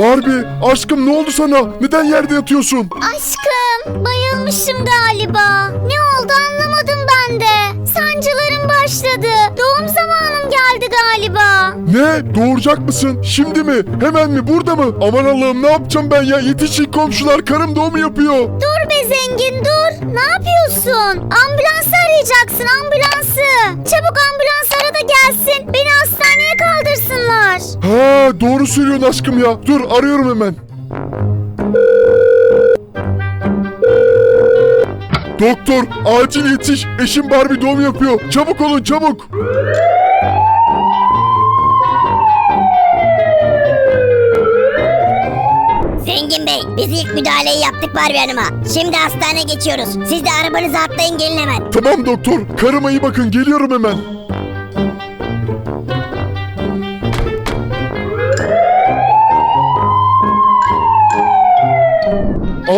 Barbie aşkım ne oldu sana? Neden yerde yatıyorsun? Aşkım bayılmışım galiba. Ne oldu anlamadım ben de. Sancılarım başladı. Doğum zamanım geldi galiba. Ne? Doğuracak mısın? Şimdi mi? Hemen mi? Burada mı? Aman Allah'ım ne yapacağım ben ya? Yetişin komşular karım doğum yapıyor. Dur be zengin dur. Ne yapıyorsun? Ambulansı arayacaksın ambulansı. Çabuk ambulans ara da gelsin. Beni hastaneye kaldırsınlar. Ha doğru söylüyorsun aşkım ya. Dur arıyorum hemen. Doktor acil yetiş. Eşim Barbie doğum yapıyor. Çabuk olun çabuk. Zengin Bey, biz ilk müdahaleyi yaptık Barbie Hanım'a. Şimdi hastane geçiyoruz. Siz de arabanızı atlayın gelin hemen. Tamam doktor. Karıma iyi bakın. Geliyorum hemen.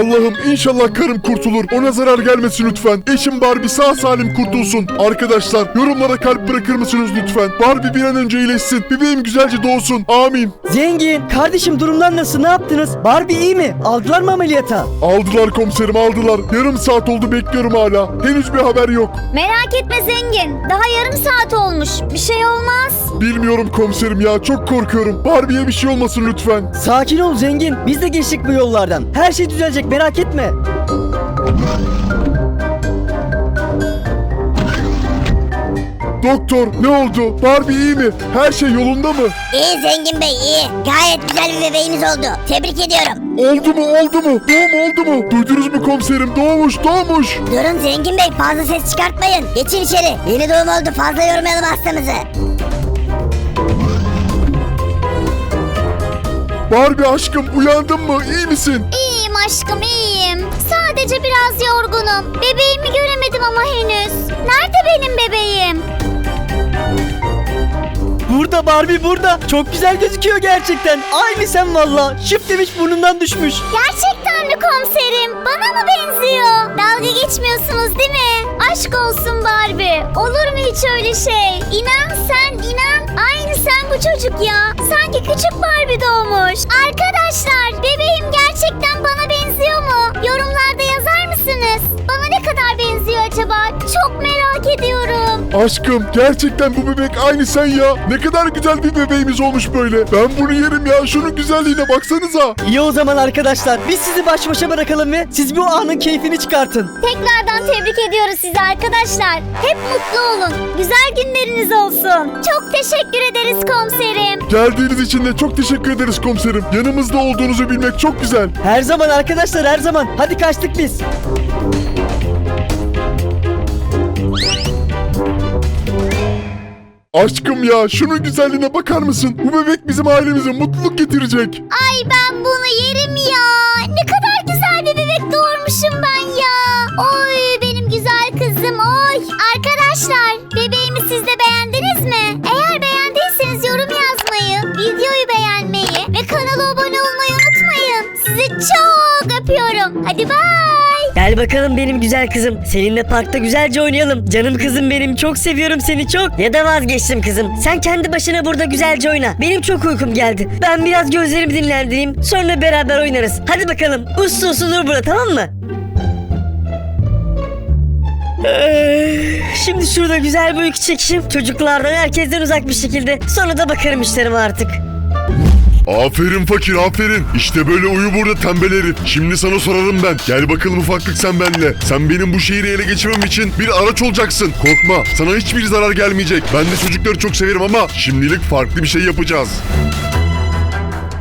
Allah'ım inşallah karım kurtulur. Ona zarar gelmesin lütfen. Eşim Barbie sağ salim kurtulsun. Arkadaşlar yorumlara kalp bırakır mısınız lütfen? Barbie bir an önce iyileşsin. Bebeğim güzelce doğsun. Amin. Zengin, kardeşim durumlar nasıl? Ne yaptınız? Barbie iyi mi? Aldılar mı ameliyata? Aldılar komiserim aldılar. Yarım saat oldu bekliyorum hala. Henüz bir haber yok. Merak etme zengin. Daha yarım saat olmuş. Bir şey olmaz. Bilmiyorum komiserim ya çok korkuyorum. Barbie'ye bir şey olmasın lütfen. Sakin ol zengin. Biz de geçtik bu yollardan. Her şey düzelecek merak etme. Doktor ne oldu? Barbie iyi mi? Her şey yolunda mı? İyi Zengin Bey, iyi. Gayet güzel bir bebeğiniz oldu. Tebrik ediyorum. Oldu mu oldu mu? Doğum oldu mu? Duydunuz mu komiserim? Doğmuş doğmuş. Durun Zengin Bey, fazla ses çıkartmayın. Geçin içeri. Yeni doğum oldu, fazla yormayalım hastamızı. Barbie aşkım uyandın mı? İyi misin? İyiyim aşkım iyiyim. Sadece biraz yorgunum. Bebeğimi göremedim ama henüz. Nerede benim bebeğim? Burada Barbie burada. Çok güzel gözüküyor gerçekten. Aynı sen valla. Şıp demiş burnundan düşmüş. Gerçekten mi komiserim? Bana mı benziyor? Dalga geçmiyorsunuz değil mi? Aşk olsun Barbie. Olur mu hiç öyle şey? İnan sen inan. Aynı sen bu çocuk ya. Sanki küçük Barbie doğmuş. Arkadaşlar bebeğim gerçekten bana benziyor mu? Yorumlarda yazar mısınız? Bana ne kadar benziyor acaba? Çok merak ediyorum. Aşkım gerçekten bu bebek aynı sen ya. Ne kadar güzel bir bebeğimiz olmuş böyle. Ben bunu yerim ya. Şunun güzelliğine baksanıza. İyi o zaman arkadaşlar. Biz sizi baş başa bırakalım ve siz bu anın keyfini çıkartın. Tekrardan tebrik ediyoruz sizi arkadaşlar. Hep mutlu olun. Güzel günleriniz olsun. Çok teşekkür ederiz komiserim. Geldiğiniz için de çok teşekkür ederiz komiserim. Yanımızda olduğunuzu bilmek çok güzel. Her zaman arkadaşlar her zaman. Hadi kaçtık biz. Aşkım ya şunun güzelliğine bakar mısın? Bu bebek bizim ailemize mutluluk getirecek. Ay ben bunu yerim ya. Ne kadar güzel bir bebek doğurmuşum ben ya. Oy benim güzel kızım oy. Arkadaşlar bebeğimi siz de beğendiniz mi? Eğer beğendiyseniz yorum yazmayı, videoyu beğenmeyi ve kanala abone olmayı unutmayın. Sizi çok öpüyorum. Hadi bay. Gel bakalım benim güzel kızım. Seninle parkta güzelce oynayalım. Canım kızım benim çok seviyorum seni çok. Ya da vazgeçtim kızım. Sen kendi başına burada güzelce oyna. Benim çok uykum geldi. Ben biraz gözlerimi dinlendireyim. Sonra beraber oynarız. Hadi bakalım. Uslu uslu dur burada tamam mı? Ee, Şimdi şurada güzel bir uyku çekişim. Çocuklardan herkesten uzak bir şekilde. Sonra da bakarım işlerime artık. Aferin fakir aferin. İşte böyle uyu burada tembel herif. Şimdi sana sorarım ben. Gel bakalım ufaklık sen benle. Sen benim bu şehri ele geçirmem için bir araç olacaksın. Korkma sana hiçbir zarar gelmeyecek. Ben de çocukları çok severim ama şimdilik farklı bir şey yapacağız.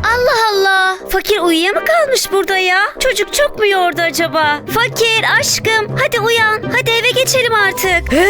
Allah Allah. Fakir uyuya mı kalmış burada ya? Çocuk çok mu yordu acaba? Fakir aşkım hadi uyan. Hadi eve geçelim artık. He?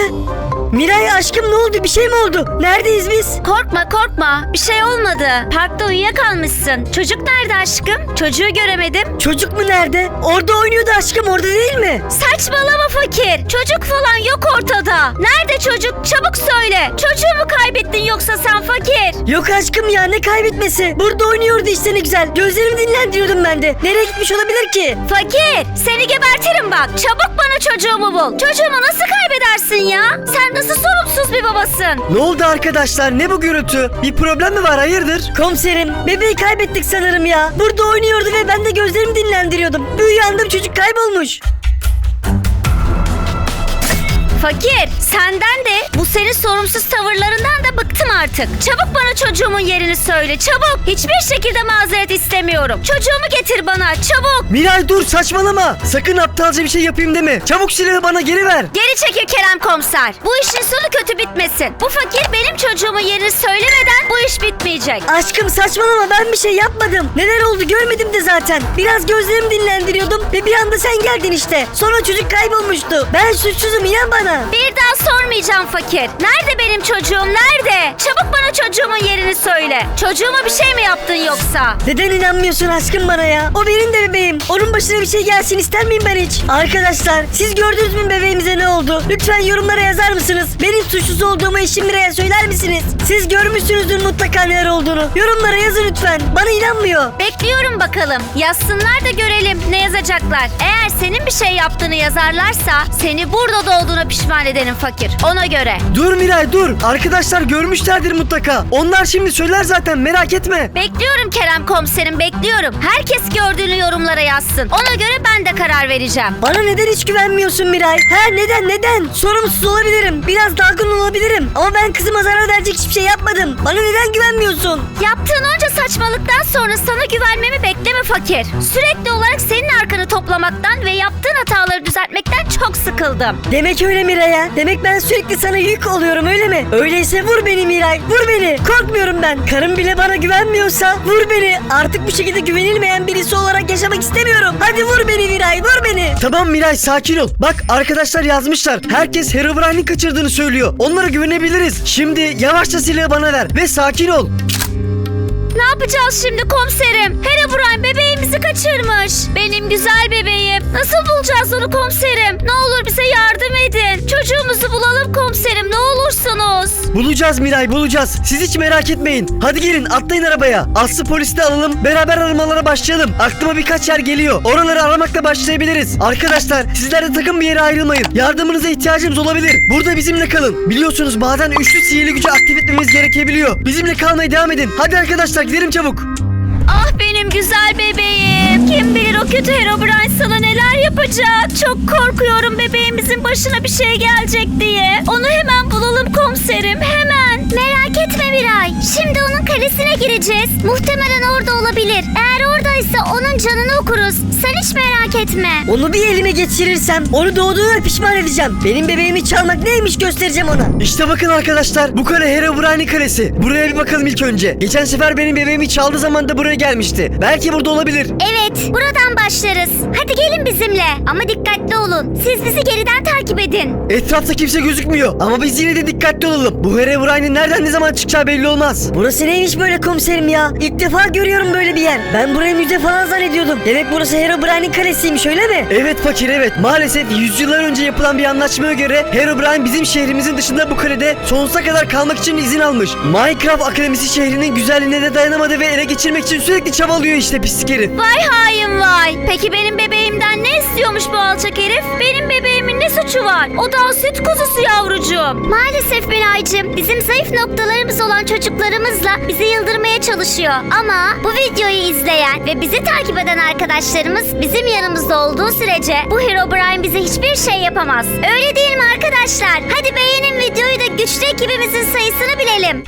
Miray aşkım ne oldu? Bir şey mi oldu? Neredeyiz biz? Korkma korkma bir şey olmadı. Parkta uyuyakalmışsın. Çocuk nerede aşkım? Çocuğu göremedim. Çocuk mu nerede? Orada oynuyordu aşkım orada değil mi? Saçmalama fakir. Çocuk falan yok ortada. Nerede çocuk? Çabuk söyle. Çocuğu mu kaybettin yoksa sen fakir? Yok aşkım ya ne kaybetmesi? Burada oynuyordu işte ne güzel. Gözlerimi dinlendiriyordum ben de. Nereye gitmiş olabilir ki? Fakir seni gebertirim bak. Çabuk bana çocuğumu bul. Çocuğumu nasıl kaybedersin ya? Sen nasıl sorumsuz bir babasın? Ne oldu arkadaşlar ne bu gürültü? Bir problem mi var hayırdır? Komiserim bebeği kaybettik sanırım ya. Burada oynuyordu ve ben de gözlerimi dinlendiriyordum. Bir uyandım çocuk kaybolmuş. Fakir, senden de bu senin sorumsuz tavırlarından da bıktım artık. Çabuk bana çocuğumun yerini söyle, çabuk. Hiçbir şekilde mazeret istemiyorum. Çocuğumu getir bana, çabuk. Miray dur saçmalama. Sakın aptalca bir şey yapayım deme. Çabuk silahı bana geri ver. Geri çekil Kerem komiser. Bu işin sonu kötü bitmesin. Bu fakir benim çocuğumun yerini söylemeden bu iş bitmeyecek. Aşkım saçmalama ben bir şey yapmadım. Neler oldu görmedim de zaten. Biraz gözlerimi dinlendiriyordum ve bir anda sen geldin işte. Sonra çocuk kaybolmuştu. Ben suçsuzum inan bana. Bir daha sormayacağım fakir. Nerede benim çocuğum, nerede? Çabuk bana çocuğumun yerini söyle. Çocuğuma bir şey mi yaptın yoksa? Neden inanmıyorsun aşkım bana ya? O benim de bebeğim. Onun başına bir şey gelsin ister miyim ben hiç? Arkadaşlar siz gördünüz mü bebeğimize ne oldu? Lütfen yorumlara yazar mısınız? Benim suçsuz olduğumu eşim Miray'a söyler misiniz? Siz görmüşsünüzdür mutlaka neler olduğunu. Yorumlara yazın lütfen. Bana inanmıyor. Bekliyorum bakalım. Yazsınlar da görelim ne yazacaklar. Eğer senin bir şey yaptığını yazarlarsa seni burada da olduğuna pişman fakir. Ona göre. Dur Miray dur. Arkadaşlar görmüşlerdir mutlaka. Onlar şimdi söyler zaten merak etme. Bekliyorum Kerem komiserim bekliyorum. Herkes gördüğünü yorumlara yazsın. Ona göre ben de karar vereceğim. Bana neden hiç güvenmiyorsun Miray? Ha neden neden? Sorumsuz olabilirim. Biraz dalgın olabilirim. Ama ben kızıma zarar verecek hiçbir şey yapmadım. Bana neden güvenmiyorsun? Yaptığın onca saçmalıktan sonra sana güvenmemi bekleme fakir. Sürekli olarak senin arkanı toplamaktan ve yaptığın hataları düzeltmekten çok sıkıldım. Demek öyle Miray'a. Demek ben sürekli sana yük oluyorum öyle mi? Öyleyse vur beni Miray. Vur beni. Korkmuyorum ben. Karım bile bana güvenmiyorsa vur beni. Artık bu şekilde güvenilmeyen birisi olarak yaşamak istemiyorum. Hadi vur beni Miray. Vur beni. Tamam Miray sakin ol. Bak arkadaşlar yazmışlar. Herkes Herobrine'in kaçırdığını söylüyor. Onlara güvenebiliriz. Şimdi yavaşça silahı bana ver ve sakin ol. Ne yapacağız şimdi komiserim? Herobrine bebeğimizi kaçırmış. Benim güzel bebeğim. Nasıl bulacağız onu komiserim? Ne olur bize yardım edin. Çocuğumuzu bulalım komiserim ne olursunuz. Bulacağız Miray bulacağız. Siz hiç merak etmeyin. Hadi gelin atlayın arabaya. Aslı polisi de alalım. Beraber aramalara başlayalım. Aklıma birkaç yer geliyor. Oraları aramakla başlayabiliriz. Arkadaşlar sizler de takım bir yere ayrılmayın. Yardımınıza ihtiyacımız olabilir. Burada bizimle kalın. Biliyorsunuz bazen üçlü sihirli gücü aktif etmemiz gerekebiliyor. Bizimle kalmaya devam edin. Hadi arkadaşlar gidelim çabuk. Ah benim güzel bebeğim. Kim bilir o kötü Herobrine sana neler yapacak. Çok korkuyorum bebeğimizin başına bir şey gelecek diye. Onu hemen bulalım komiserim hemen. Merak etme Miray. Şimdi onun kalesine gireceğiz. Muhtemelen orada olabilir. Eğer oradaysa onun canını okuruz. Sen hiç merak etme. Onu bir elime geçirirsem onu doğduğuna pişman edeceğim. Benim bebeğimi çalmak neymiş göstereceğim ona. İşte bakın arkadaşlar bu kale Herobrine'in kalesi. Buraya bir bakalım ilk önce. Geçen sefer benim bebeğimi çaldığı zaman da buraya gelmişti. Belki burada olabilir. Evet, buradan başlarız. Hadi gelin bizimle. Ama dikkatli olun. Siz bizi geriden takip edin. Etrafta kimse gözükmüyor ama biz yine de dikkatli olalım. Bu Herobrine'in nereden ne zaman çıkacağı belli olmaz. Burası neymiş böyle komiserim ya? İlk defa görüyorum böyle bir yer. Ben burayı müze falan zannediyordum. Demek burası Herobrine'in kalesiymiş öyle mi? Evet fakir evet. Maalesef yüzyıllar önce yapılan bir anlaşmaya göre Herobrine bizim şehrimizin dışında bu kalede sonsuza kadar kalmak için izin almış. Minecraft Akademisi şehrinin güzelliğine de dayanamadı ve ele geçirmek için sürekli çabalıyor işte pislik herif. Vay hain vay. Peki benim bebeğimden ne istiyormuş bu alçak herif? Benim bebeğimin ne suçu var? O da süt kuzusu yavrucuğum. Maalesef Miraycığım bizim zayıf noktalarımız olan çocuklarımızla bizi yıldırmaya çalışıyor. Ama bu videoyu izleyen ve bizi takip eden arkadaşlarımız bizim yanımızda olduğu sürece bu Herobrine bize hiçbir şey yapamaz. Öyle değil mi arkadaşlar? Hadi beğenin videoyu da güçlü ekibimizin sayısını bilelim.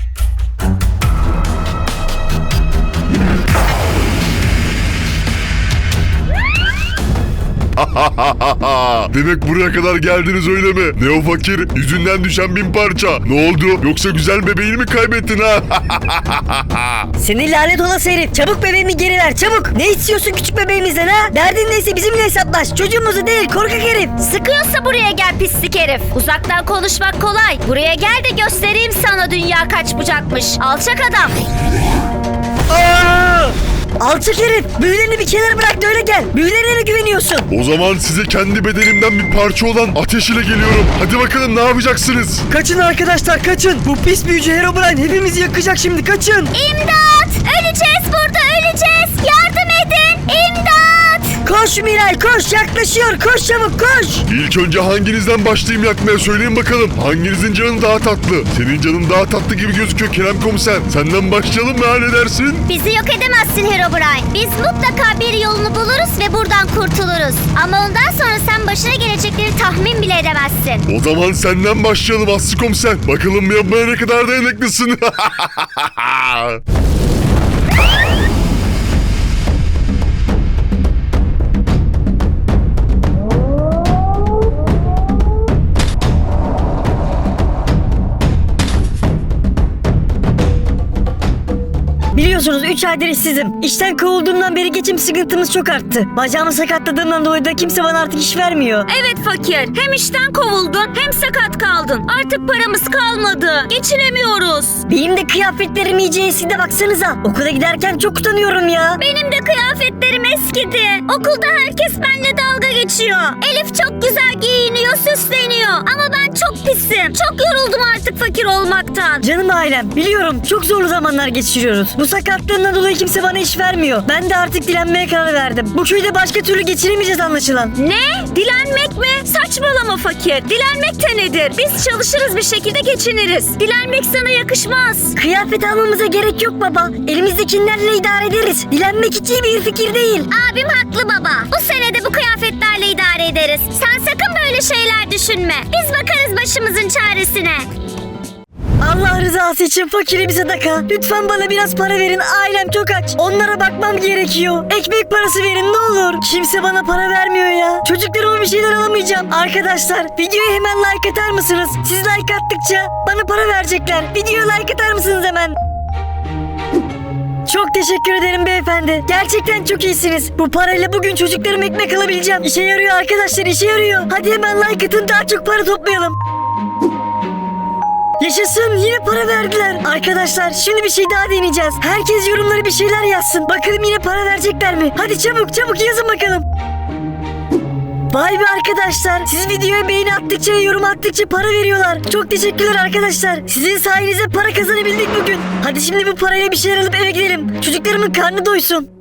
Demek buraya kadar geldiniz öyle mi? Ne o fakir? Yüzünden düşen bin parça. Ne oldu? Yoksa güzel bebeğini mi kaybettin ha? Seni lanet olası herif. Çabuk bebeğimi geri ver çabuk. Ne istiyorsun küçük bebeğimizden ha? Derdin neyse bizimle hesaplaş. Çocuğumuzu değil korkak herif. Sıkıyorsa buraya gel pislik herif. Uzaktan konuşmak kolay. Buraya gel de göstereyim sana dünya kaç bucakmış. Alçak adam. Aa! Alçak herif. Büyülerini bir kenara bırak da öyle gel. Büyülerine mi güveniyorsun? o zaman size kendi bedenimden bir parça olan ateş ile geliyorum. Hadi bakalım ne yapacaksınız? Kaçın arkadaşlar kaçın. Bu pis büyücü Herobrine hepimizi yakacak şimdi kaçın. İmdat! Öleceğiz burada öleceğiz. Yardım edin. İmdat! Koş Miray koş yaklaşıyor koş çabuk koş. İlk önce hanginizden başlayayım yakmaya söyleyin bakalım. Hanginizin canı daha tatlı? Senin canın daha tatlı gibi gözüküyor Kerem komiser. Senden başlayalım mı halledersin? Bizi yok edemezsin Herobrine. Biz mutlaka bir yolunu buluruz ve buradan kurtuluruz. Ama ondan sonra sen başına gelecekleri tahmin bile edemezsin. O zaman senden başlayalım Aslı komiser. Bakalım yapmaya ne kadar dayanıklısın. Biliyorsunuz 3 aydır işsizim. İşten kovulduğumdan beri geçim sıkıntımız çok arttı. Bacağımı sakatladığımdan dolayı da kimse bana artık iş vermiyor. Evet fakir. Hem işten kovuldun hem sakat kaldın. Artık paramız kalmadı. Geçinemiyoruz. Benim de kıyafetlerim iyice eskidi baksanıza. Okula giderken çok utanıyorum ya. Benim de kıyafetlerim eskidi. Okulda herkes benimle dalga geçiyor. Elif çok güzel giyiniyor, süsleniyor. Ama ben çok pisim. Çok yoruldum artık fakir olmaktan. Canım ailem biliyorum çok zorlu zamanlar geçiriyoruz. Bu sakatlığımdan dolayı kimse bana iş vermiyor. Ben de artık dilenmeye karar verdim. Bu köyde başka türlü geçinemeyeceğiz anlaşılan. Ne? Dilenmek mi? Saçmalama fakir. Dilenmek de nedir? Biz çalışırız bir şekilde geçiniriz. Dilenmek sana yakışmaz. Kıyafet almamıza gerek yok baba. Elimizdekilerle idare ederiz. Dilenmek hiç iyi bir fikir değil. Abim haklı baba. Bu senede bu kıyafetlerle idare ederiz. Sen sakın böyle şeyler düşünme. Biz bakarız başımızın çaresine. Allah rızası için fakire bir sadaka. Lütfen bana biraz para verin. Ailem çok aç. Onlara bakmam gerekiyor. Ekmek parası verin ne olur. Kimse bana para vermiyor ya. Çocuklarıma bir şeyler alamayacağım. Arkadaşlar videoya hemen like atar mısınız? Siz like attıkça bana para verecekler. Videoya like atar mısınız hemen? Çok teşekkür ederim beyefendi. Gerçekten çok iyisiniz. Bu parayla bugün çocuklarım ekmek alabileceğim. İşe yarıyor arkadaşlar işe yarıyor. Hadi hemen like atın daha çok para toplayalım. Yaşasın yine para verdiler. Arkadaşlar şimdi bir şey daha deneyeceğiz. Herkes yorumlara bir şeyler yazsın. Bakalım yine para verecekler mi? Hadi çabuk çabuk yazın bakalım. Vay be arkadaşlar. Siz videoya beğeni attıkça ve yorum attıkça para veriyorlar. Çok teşekkürler arkadaşlar. Sizin sayenizde para kazanabildik bugün. Hadi şimdi bu parayla bir şeyler alıp eve gidelim. Çocuklarımın karnı doysun.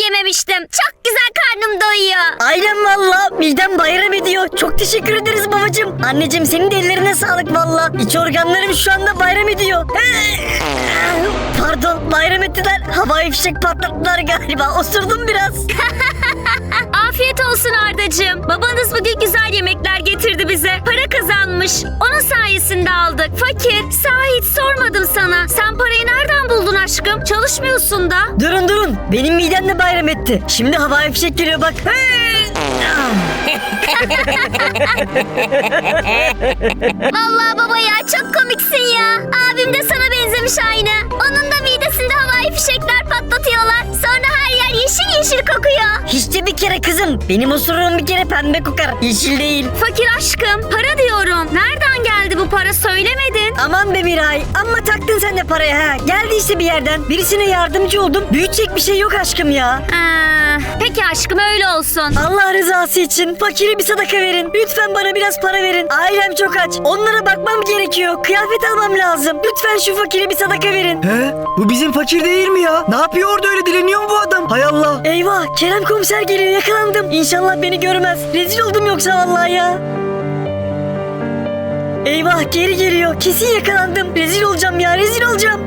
Yemek yememiştim. Çok güzel karnım doyuyor. Ailem valla midem bayram ediyor. Çok teşekkür ederiz babacığım. Anneciğim senin de ellerine sağlık valla. İç organlarım şu anda bayram ediyor. Pardon bayram ettiler. Havai fişek patlattılar galiba. Osurdum biraz. Afiyet olsun Ardacığım. Babanız bugün güzel yemekler getirdi bize. Para kazanmış. Onun sayesinde aldık. Fakir, sahi hiç sormadım sana. Sen parayı nereden buldun aşkım? Çalışmıyorsun da. durun durun. Benim midem de bayram etti. Şimdi havai fişek geliyor bak. Vallahi baba ya çok komiksin ya. Abim de sana benzemiş aynı. Onun patlatıyorlar. Sonra her yer yeşil yeşil kokuyor. Hiç de bir kere kızım. Benim osuruğum bir kere pembe kokar. Yeşil değil. Fakir aşkım, para diyorum. Nereden geldi bu para söylemedin? Aman be Miray. Amma taktın sen de paraya ha. Geldi işte bir yerden. Birisine yardımcı oldum. Büyütecek bir şey yok aşkım ya. Ee, peki aşkım öyle olsun. Allah rızası için fakire bir sadaka verin. Lütfen bana biraz para verin. Ailem çok aç. Onlara bakmam gerekiyor. Kıyafet almam lazım. Lütfen şu fakire bir sadaka verin. He? Bu bizim fakir değil mi ya? Ne yapıyor orada öyle dileniyor mu bu adam? Hay Allah. Eyvah Kerem komiser geliyor yakalandım. İnşallah beni görmez. Rezil oldum yoksa vallahi ya. Eyvah geri geliyor. Kesin yakalandım. Rezil olacağım ya rezil olacağım.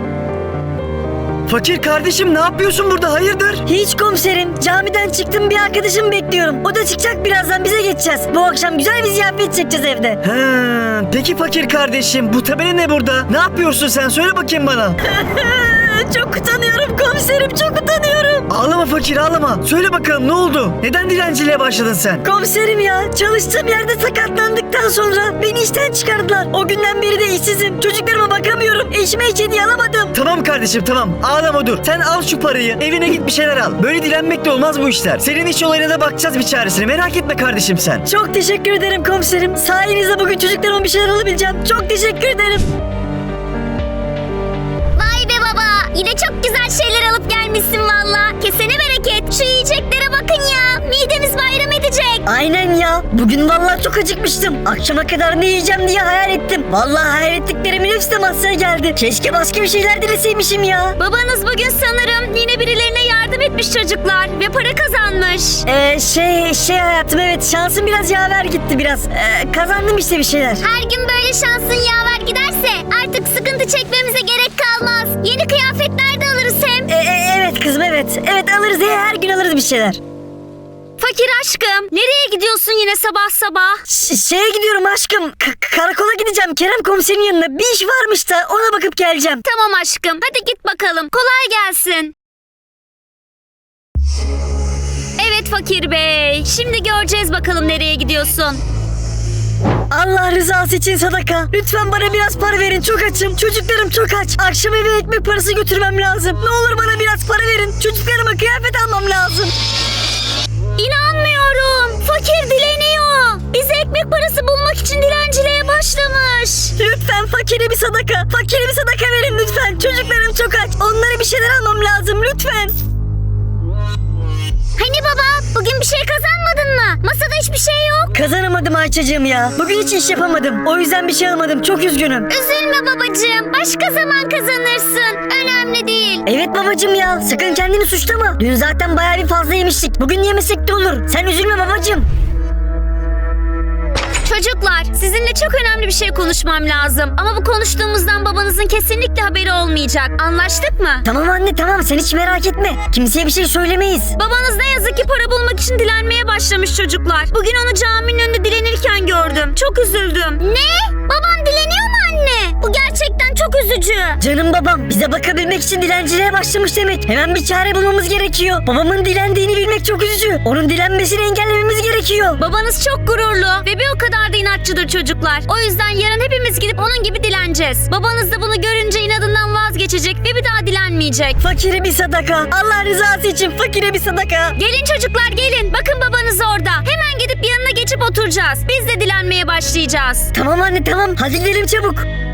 Fakir kardeşim ne yapıyorsun burada? Hayırdır? Hiç komiserim. Camiden çıktım bir arkadaşımı bekliyorum. O da çıkacak birazdan bize geçeceğiz. Bu akşam güzel bir ziyafet çekeceğiz evde. He, peki fakir kardeşim bu tabela ne burada? Ne yapıyorsun sen? Söyle bakayım bana. çok utanıyorum komiserim çok utanıyorum. Ağlama fakir ağlama. Söyle bakalım ne oldu? Neden dilenciliğe başladın sen? Komiserim ya çalıştığım yerde sakatlandıktan sonra beni işten çıkardılar. O günden beri de işsizim. Çocuklarıma bakamıyorum. Eşime hiç hediye alamadım. Tamam kardeşim tamam ağlama dur. Sen al şu parayı evine git bir şeyler al. Böyle dilenmekle olmaz bu işler. Senin iş olayına da bakacağız bir çaresine. Merak etme kardeşim sen. Çok teşekkür ederim komiserim. Sayenizde bugün çocuklarıma bir şeyler alabileceğim. Çok teşekkür ederim. Gelmişsin valla. Kesene bereket. Şu yiyeceklere bakın ya. Midemiz bayram edecek. Aynen ya. Bugün vallahi çok acıkmıştım. Akşama kadar ne yiyeceğim diye hayal ettim. Vallahi hayal ettiklerimin hepsi de masaya geldi. Keşke başka bir şeyler dileseymişim ya. Babanız bugün sanırım yine birilerine yardım etmiş çocuklar ve para kazanmış. Ee, şey şey hayatım evet şansım biraz yaver gitti biraz. Ee, kazandım işte bir şeyler. Her gün böyle şansın yaver giderse artık sıkıntı çekmemize gerek kalmaz. Yeni kıyafetler de alırız hem. Ee, e, evet kızım evet. Evet alırız ya her gün alırız bir şeyler. Fakir aşkım nereye gidiyorsun yine sabah sabah? Ş- şeye gidiyorum aşkım. K- karakola gideceğim Kerem komiserin yanına. Bir iş varmış da ona bakıp geleceğim. Tamam aşkım hadi git bakalım kolay gelsin. Evet Fakir Bey şimdi göreceğiz bakalım nereye gidiyorsun. Allah rızası için sadaka. Lütfen bana biraz para verin. Çok açım. Çocuklarım çok aç. Akşam eve ekmek parası götürmem lazım. Ne olur bana biraz para verin. Çocuklarıma kıyafet almam lazım. İnanmıyorum. Fakir dileniyor. Bize ekmek parası bulmak için dilenciliğe başlamış. Lütfen fakire bir sadaka. Fakire bir sadaka verin lütfen. Çocuklarım çok aç. Onlara bir şeyler almam lazım lütfen. Hani baba bugün bir şey Kazanamadım Ayça'cığım ya. Bugün hiç iş yapamadım. O yüzden bir şey almadım. Çok üzgünüm. Üzülme babacığım. Başka zaman kazanırsın. Önemli değil. Evet babacığım ya. Sakın kendini suçlama. Dün zaten bayağı bir fazla yemiştik. Bugün yemesek de olur. Sen üzülme babacığım. Çocuklar sizinle çok önemli bir şey konuşmam lazım. Ama bu konuştuğumuzdan babanızın kesinlikle haberi olmayacak. Anlaştık mı? Tamam anne tamam sen hiç merak etme. Kimseye bir şey söylemeyiz. Babanız ne yazık ki para bulmak için dilenmeye başlamış çocuklar. Bugün onu caminin önünde dilenirken gördüm. Çok üzüldüm. Ne? Canım babam bize bakabilmek için dilenciliğe başlamış demek. Hemen bir çare bulmamız gerekiyor. Babamın dilendiğini bilmek çok üzücü. Onun dilenmesini engellememiz gerekiyor. Babanız çok gururlu ve bir o kadar da inatçıdır çocuklar. O yüzden yarın hepimiz gidip onun gibi dileneceğiz. Babanız da bunu görünce inadından vazgeçecek ve bir daha dilenmeyecek. Fakire bir sadaka. Allah rızası için fakire bir sadaka. Gelin çocuklar gelin. Bakın babanız orada. Hemen gidip yanına geçip oturacağız. Biz de dilenmeye başlayacağız. Tamam anne tamam. Hadi gidelim çabuk.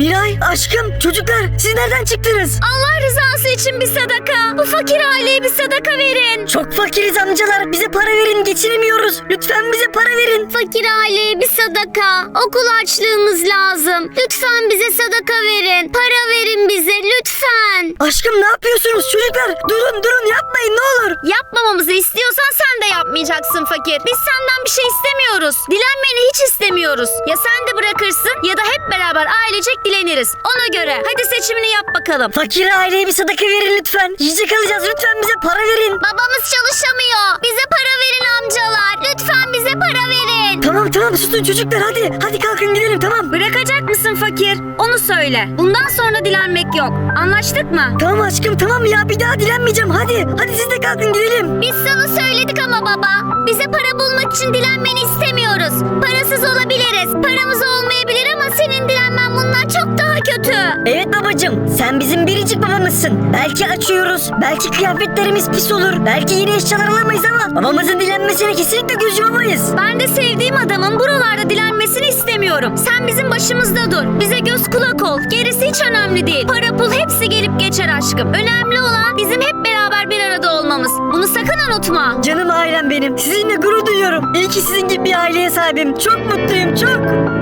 Miray aşkım çocuklar siz nereden çıktınız? Allah rızası için bir sadaka. Bu fakir aileye bir sadaka verin. Çok fakiriz amcalar. Bize para verin geçinemiyoruz. Lütfen bize para verin. Fakir aileye bir sadaka. Okul açlığımız lazım. Lütfen bize sadaka verin. Para verin bize lütfen. Aşkım ne yapıyorsunuz çocuklar? Durun durun yapmayın ne olur. Yapmamamızı istiyorsan sen de yapmayacaksın fakir. Biz senden bir şey istemiyoruz. Dilenmeni hiç istemiyoruz. Ya sen de bırakırsın ya da hep beraber ailecek dileniriz. Ona göre hadi seçimini yap bakalım. Fakir aileye bir sadaka verin lütfen. Yiyecek alacağız lütfen bize para verin. Babamız çalışamıyor. Bize para verin amcalar. Lütfen bize para verin. Tamam tamam susun çocuklar hadi. Hadi kalkın gidelim tamam. Bırakacak mısın fakir? Onu söyle. Bundan sonra dilenmek yok. Anlaştık mı? Tamam aşkım tamam ya bir daha dilenmeyeceğim hadi. Hadi siz de kalkın gidelim. Biz sana söyledik ama baba. Bize para bulmak için dilenmeni istemiyoruz. Parasız olabiliriz. Paramız olmayabilir ama senin dilenmen bundan çok daha kötü. Evet babacım sen bizim biricik babamızsın. Belki açıyoruz. Belki kıyafetlerimiz pis olur. Belki yeni eşyalar alamayız ama babamızın dilenmesine kesinlikle göz yumamayız. Ben de sevdiğim adamın buralarda dilenmesini istemiyorum. Sen bizim başımızda dur. Bize göz kulak ol. Gerisi hiç önemli değil. Para pul hepsi gelip geçer aşkım. Önemli olan bizim hep beraber bir arada olmamız. Bunu sakın unutma. Canım ailem benim. Sizinle gurur duyuyorum. İyi ki sizin gibi bir aileye sahibim. Çok mutluyum çok.